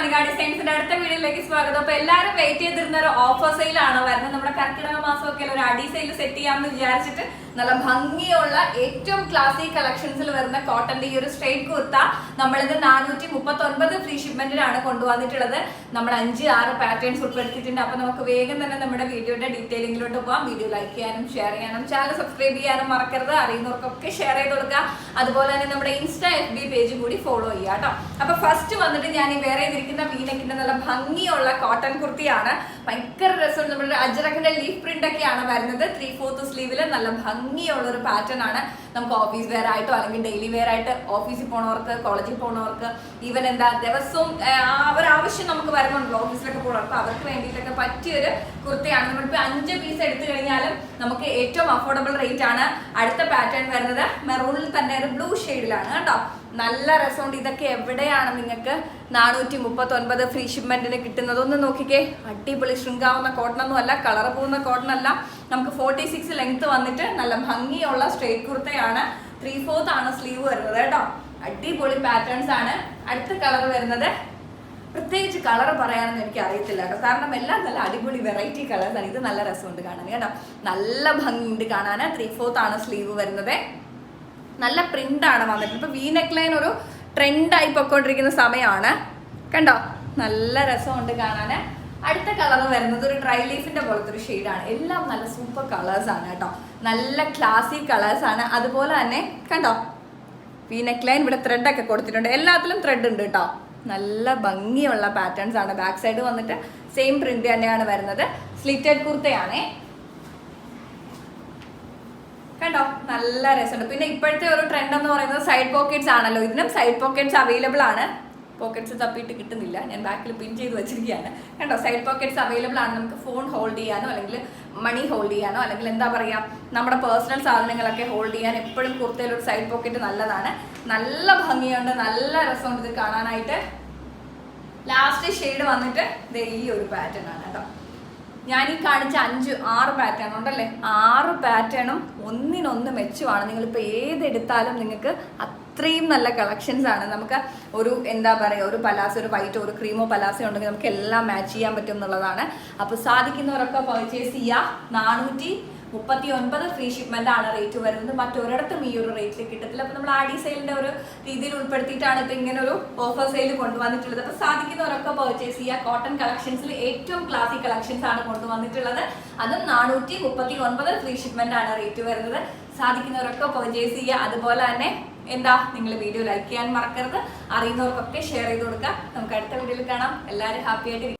മണികാടി സയൻസിന്റെ അടുത്ത വീഡിയോയിലേക്ക് സ്വാഗതം. അപ്പൊ എല്ലാരും വെയിറ്റ് ചെയ്തിരുന്ന ഒരു ഓഫർ സെയിലാണ് വരുന്നത്? നമ്മുടെ കർക്കിടക മാസമൊക്കെ ഒരു അടി സെയിൽ സെറ്റ് ചെയ്യാമെന്ന് വിചാരിച്ചിട്ട് നല്ല ഭംഗിയുള്ള ഏറ്റവും ക്ലാസിക് കളക്ഷൻസിൽ വരുന്ന കോട്ടന്റെ ഈ ഒരു സ്ട്രേറ്റ് കുർത്ത നമ്മളിത് നാനൂറ്റി മുപ്പത്തി ഒൻപത് ഫ്രീ ഷിപ്മെന്റിലാണ് കൊണ്ടുവന്നിട്ടുള്ളത്. നമ്മൾ അഞ്ച് ആറ് പാറ്റേൺസ് ഉൾപ്പെടുത്തിയിട്ടുണ്ട്. അപ്പൊ നമുക്ക് വേഗം തന്നെ നമ്മുടെ വീഡിയോയുടെ ഡീറ്റെയിലിംഗിലോട്ട് പോവാം. വീഡിയോ ലൈക്ക് ചെയ്യാനും ഷെയർ ചെയ്യാനും ചാനൽ സബ്സ്ക്രൈബ് ചെയ്യാനും മറക്കരുത്. അറിയുന്നവർക്കൊക്കെ ഷെയർ ചെയ്ത് കൊടുക്കുക. അതുപോലെ തന്നെ നമ്മുടെ ഇൻസ്റ്റാ എഫ് ബി പേജും കൂടി ഫോളോ ചെയ്യുക കേട്ടോ. അപ്പൊ ഫസ്റ്റ് വന്നിട്ട് ഞാൻ ഈ വേറെ ഇരിക്കുന്ന വീനക്കിന്റെ നല്ല ഭംഗിയുള്ള കോട്ടൺ കുർത്തിയാണ്. ഭയങ്കര രസമുണ്ട് നമ്മുടെ അജറഖിന്റെ ലീഫ് പ്രിന്റ് ഒക്കെയാണ് വരുന്നത്. ത്രീ ഫോർത്ത് സ്ലീവിൽ നല്ല ഭംഗിയുള്ള ഒരു പാറ്റേൺ ആണ്. നമുക്ക് ഓഫീസ് വെയർ ആയിട്ടോ അല്ലെങ്കിൽ ഡെയിലി വെയർ ആയിട്ട് ഓഫീസിൽ പോണവർക്ക് കോളേജിൽ പോണവർക്ക് ഈവൻ എന്താ ദിവസവും ആവശ്യം നമുക്ക് വരുന്നുണ്ടല്ലോ ഓഫീസിലൊക്കെ പോകണം അപ്പൊ അവർക്ക് വേണ്ടിയിട്ടൊക്കെ പറ്റിയൊരു കുർത്തയാണ്. നമ്മളിപ്പോ അഞ്ച് പീസ് എടുത്തു കഴിഞ്ഞാലും നമുക്ക് ഏറ്റവും അഫോർഡബിൾ റേറ്റ് ആണ് അടുത്ത പാറ്റേൺ വരുന്നത് മെറൂണിൽ തന്നെ ഒരു ബ്ലൂ ഷെയ്ഡിലാണ് കേട്ടോ. നല്ല രസമുണ്ട്. ഇതൊക്കെ എവിടെയാണ് നിങ്ങൾക്ക് നാനൂറ്റി മുപ്പത്തി ഒൻപത് ഫ്രീ ഷിപ്മെന്റിന് കിട്ടുന്നത്? ഒന്ന് നോക്കിക്കേ. അടിപൊളി ശൃംഗാവുന്ന കോട്ടൺ ഒന്നും അല്ല കളർ പോകുന്ന കോട്ടൺ അല്ല. നമുക്ക് ഫോർട്ടി സിക്സ് ലെങ്ത് വന്നിട്ട് നല്ല ഭംഗിയുള്ള സ്ട്രേറ്റ് കുർത്തയാണ്. ത്രീ ഫോർത്ത് ആണ് സ്ലീവ് വരുന്നത് കേട്ടോ. അടിപൊളി പാറ്റേൺസ് ആണ്. അടുത്ത കളർ വരുന്നത് പ്രത്യേകിച്ച് കളർ പറയാനൊന്നും എനിക്ക് അറിയത്തില്ല കേട്ടോ. കാരണം എല്ലാം നല്ല അടിപൊളി വെറൈറ്റി കളേഴ്സ് ആണ്. ഇത് നല്ല രസമുണ്ട് കാണാൻ കേട്ടോ. നല്ല ഭംഗിയുണ്ട് കാണാൻ. ത്രീ ഫോർത്ത് ആണ് സ്ലീവ് വരുന്നത്. നല്ല പ്രിന്റ് ആണ് വന്നിട്ട്. ഇപ്പൊ വി നെക്ക് ലൈൻ ഒരു ട്രെൻഡായി പൊക്കോണ്ടിരിക്കുന്ന സമയമാണ് കണ്ടോ? നല്ല രസമുണ്ട് കാണാൻ. അടുത്ത കളർ വരുന്നത് ഒരു ഡ്രൈ ലീഫിന്റെ പോലത്തെ ഒരു ഷെയ്ഡാണ് എല്ലാം നല്ല സൂപ്പർ കളേഴ്സ് ആണ് കേട്ടോ. നല്ല ക്ലാസി കളേഴ്സ് ആണ്. അതുപോലെ തന്നെ കണ്ടോ? ഈ നെക്ക് ലൈൻ ഇവിടെ ത്രെഡ് ഒക്കെ കൊടുത്തിട്ടുണ്ട്. എല്ലാത്തിലും ത്രെഡ് ഉണ്ട് കേട്ടോ. നല്ല ഭംഗിയുള്ള പാറ്റേൺസ് ആണ്. ബാക്ക് സൈഡ് വന്നിട്ട് സെയിം പ്രിന്റ് തന്നെയാണ് വരുന്നത്. സ്ലിറ്റഡ് കുർത്തയാണേ. കണ്ടോ? നല്ല രസമുണ്ട്. പിന്നെ ഇപ്പോഴത്തെ ഒരു ട്രെൻഡ് എന്ന് പറയുന്നത് സൈഡ് പോക്കറ്റ്സ് ആണല്ലോ. ഇതിനും സൈഡ് പോക്കറ്റ്സ് അവൈലബിൾ ആണ്. പോക്കറ്റ്സ് തപ്പിയിട്ട് കിട്ടുന്നില്ല. ഞാൻ ബാക്കിൽ പിൻ ചെയ്ത് വെച്ചിരിക്കുകയാണ്. കണ്ടോ? സൈഡ് പോക്കറ്റ്സ് അവൈലബിൾ ആണ്. നമുക്ക് ഫോൺ ഹോൾഡ് ചെയ്യാനോ അല്ലെങ്കിൽ മണി ഹോൾഡ് ചെയ്യാനോ അല്ലെങ്കിൽ എന്താ പറയുക നമ്മുടെ പേഴ്സണൽ സാധനങ്ങളൊക്കെ ഹോൾഡ് ചെയ്യാൻ എപ്പോഴും കുർത്തയിലൊരു സൈഡ് പോക്കറ്റ് നല്ലതാണ്. നല്ല ഭംഗിയുണ്ട്. നല്ല രസമുണ്ട് ഇത് കാണാനായിട്ട്. ലാസ്റ്റ് ഷെയ്ഡ് വന്നിട്ട് ദേ ഈ ഒരു പാറ്റേൺ ആണ് കേട്ടോ. ഞാൻ ഈ കാണിച്ച അഞ്ച് ആറ് പാറ്റേൺ ഉണ്ടല്ലേ? ആറ് പാറ്റേണും ഒന്നിനൊന്ന് മെച്ചമാണ് നിങ്ങളിപ്പോൾ ഏതെടുത്താലും നിങ്ങൾക്ക് അത്രയും നല്ല കളക്ഷൻസ് ആണ്. നമുക്ക് ഒരു എന്താ പറയുക ഒരു പലാസ ഒരു വൈറ്റ് ഒരു ക്രീമോ പലാസോ ഉണ്ടെങ്കിൽ നമുക്ക് എല്ലാം മാച്ച് ചെയ്യാൻ പറ്റും എന്നുള്ളതാണ് അപ്പോൾ സാധിക്കുന്നവരൊക്കെ പർച്ചേസ് ചെയ്യുക. നാനൂറ്റി മുപ്പത്തി ഒൻപത് ഫ്രീ ഷിപ്മെന്റ് ആണ് റേറ്റ് വരുന്നത്. മറ്റൊരിടത്തും ഈ ഒരു റേറ്റിൽ കിട്ടത്തില്ല. അപ്പൊ നമ്മൾ ആഡി സെയിലിന്റെ ഒരു രീതിയിൽ ഉൾപ്പെടുത്തിയിട്ടാണ് ഇപ്പൊ ഇങ്ങനെ ഒരു ഓഫർ സെയിൽ കൊണ്ടുവന്നിട്ടുള്ളത്. അപ്പൊ സാധിക്കുന്നവരൊക്കെ പർച്ചേസ് ചെയ്യുക. കോട്ടൺ കളക്ഷൻസിൽ ഏറ്റവും ക്ലാസി കളക്ഷൻസ് ആണ് കൊണ്ടുവന്നിട്ടുള്ളത്. അതും നാനൂറ്റി മുപ്പത്തി ഒൻപത് ഫ്രീ ഷിപ്മെന്റ് ആണ് റേറ്റ് വരുന്നത്. സാധിക്കുന്നവരൊക്കെ പർച്ചേസ് ചെയ്യുക. അതുപോലെ തന്നെ എന്താ നിങ്ങൾ വീഡിയോ ലൈക്ക് ചെയ്യാൻ മറക്കരുത്. അറിയുന്നവർക്കൊക്കെ ഷെയർ ചെയ്ത് കൊടുക്കുക നമുക്ക് അടുത്ത വീഡിയോയിൽ കാണാം. എല്ലാവരും ഹാപ്പി ആയിട്ട്